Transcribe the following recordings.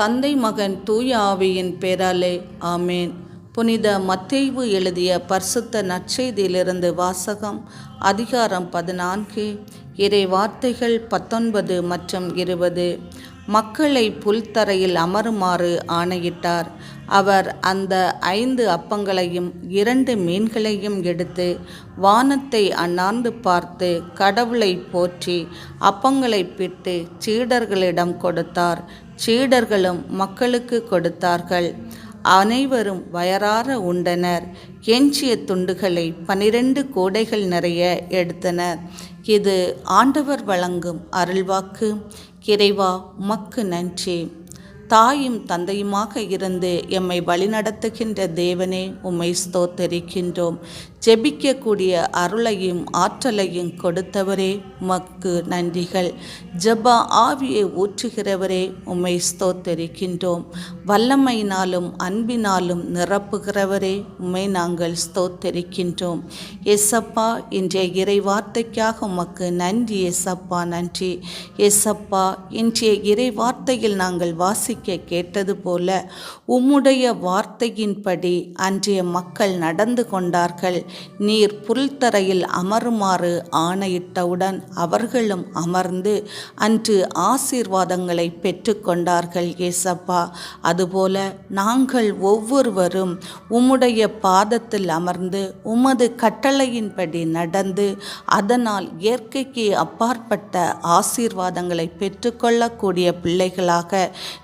தந்தை மகன் தூய ஆவியின் பேராலே ஆமேன். புனித மத்தேயு எழுதிய பரிசுத்த நற்செய்தியிலிருந்து வாசகம் அதிகாரம் பதினான்கு. இறை வார்த்தைகள் பத்தொன்பது மற்றும் இருபது. மக்களை புல்தரையில் அமருமாறு ஆணையிட்டார். அவர் அந்த ஐந்து அப்பங்களையும் இரண்டு மீன்களையும் எடுத்து வானத்தை அண்ணாந்து பார்த்து கடவுளை போற்றி அப்பங்களை பிட்டு சீடர்களிடம் கொடுத்தார். சீடர்களும் மக்களுக்கு கொடுத்தார்கள். அனைவரும் வயறார உண்டனர். எஞ்சிய துண்டுகளை பனிரெண்டு கூடைகள் நிறைய எடுத்தனர். இது ஆண்டவர் வழங்கும் அருள்வாக்கு. இறைவா உமக்கு நன்றி. தாயும் தந்தையுமாக இருந்து எம்மை வழிநடத்துகின்ற தேவனே உம்மை ஸ்தோத்தரிக்கின்றோம். ஜெபிக்கக்கூடிய அருளையும் ஆற்றலையும் கொடுத்தவரே மக்கு நன்றிகள். ஜப ஆவியை ஊற்றுகிறவரே உம்மை ஸ்தோத்தரிக்கின்றோம். வல்லமையினாலும் அன்பினாலும் நிரப்புகிறவரே உம்மை நாங்கள் ஸ்தோத்தரிக்கின்றோம். எஸ்அப்பா இன்றைய இறை வார்த்தைக்காக உமக்கு நன்றி எஸ்அப்பா நன்றி. எஸ்அப்பா இன்றைய இறை வார்த்தையில் நாங்கள் வாசிக்க கேட்டது போல உம்முடைய வார்த்தையின்படி அன்றைய மக்கள் நடந்து கொண்டார்கள். நீர் புல்தரையில் அமருமாறு ஆணையிட்டவுடன் அவர்களும் அமர்ந்து அன்று ஆசீர்வாதங்களை பெற்றுக்கொண்டார்கள் ஏசப்பா. அதுபோல நாங்கள் ஒவ்வொருவரும் உம்முடைய பாதத்தில் அமர்ந்து உமது கட்டளையின்படி நடந்து அதனால் இயற்கைக்கு அப்பாற்பட்ட ஆசீர்வாதங்களை பெற்றுக்கொள்ளக்கூடிய பிள்ளைகளாக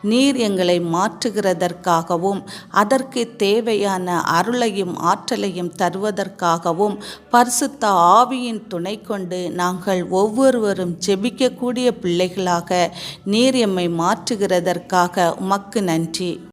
நீர் எங்களை மாற்றுகிறதற்காகவும் அதற்கு தேவையான அருளையும் ஆற்றலையும் தருவதற்கு அதற்காகவும் பரிசுத்த ஆவியின் துணை கொண்டு நாங்கள் ஒவ்வொருவரும் ஜெபிக்கக்கூடிய பிள்ளைகளாக நீர் எம்மை மாற்றுகிறதற்காக உமக்கு நன்றி.